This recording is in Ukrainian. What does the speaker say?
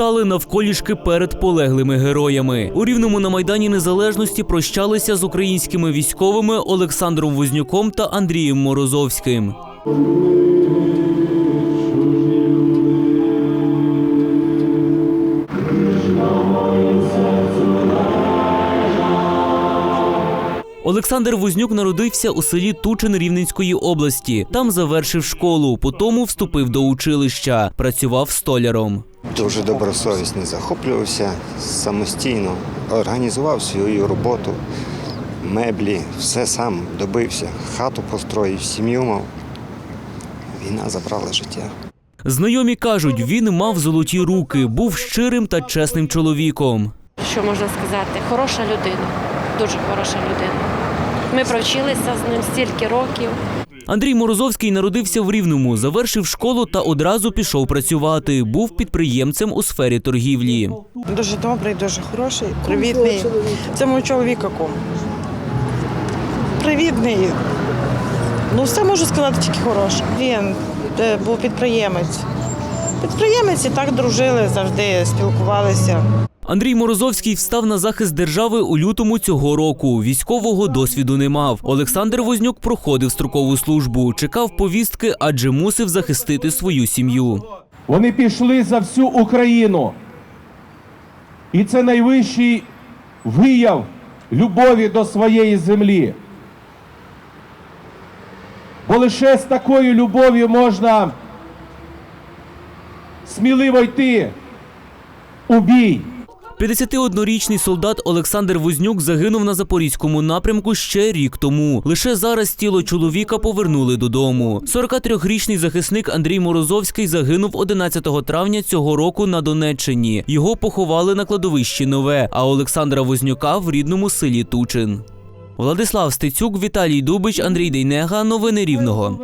стали навколішки перед полеглими героями. У рівному на майдані незалежності прощалися з українськими військовими Олександром Вознюком та Андрієм Морозовським. Олександр Вознюк народився у селі Тучин Рівненської області. Там завершив школу, потім вступив до училища, працював столяром. Дуже добросовісний, захоплювався самостійно, організував свою роботу, меблі, все сам добився, хату построїв, сім'ю мав. Війна забрала життя. Знайомі кажуть, він мав золоті руки, був щирим та чесним чоловіком. що можна сказати, хороша людина, дуже хороша людина. Ми провчилися з ним стільки років. Андрій Морозовський народився в Рівному, завершив школу та одразу пішов працювати. Був підприємцем у сфері торгівлі. Дуже добрий, дуже хороший, привітний. Це мій чоловік ком. Привітний. Ну, все можу сказати тільки хороше. Він е, був підприємець. Підприємець і так дружили, завжди спілкувалися. Андрій Морозовський встав на захист держави у лютому цього року. Військового досвіду не мав. Олександр Вознюк проходив строкову службу, чекав повістки, адже мусив захистити свою сім'ю. Вони пішли за всю Україну. І це найвищий вияв любові до своєї землі. Бо лише з такою любов'ю можна сміливо йти у бій. 51-річний солдат Олександр Вознюк загинув на запорізькому напрямку ще рік тому. Лише зараз тіло чоловіка повернули додому. 43-річний захисник Андрій Морозовський загинув 11 травня цього року на Донеччині. Його поховали на кладовищі Нове, а Олександра Вознюка в рідному селі Тучин. Владислав Стецюк, Віталій Дубич, Андрій Дейнега. Новини Рівного.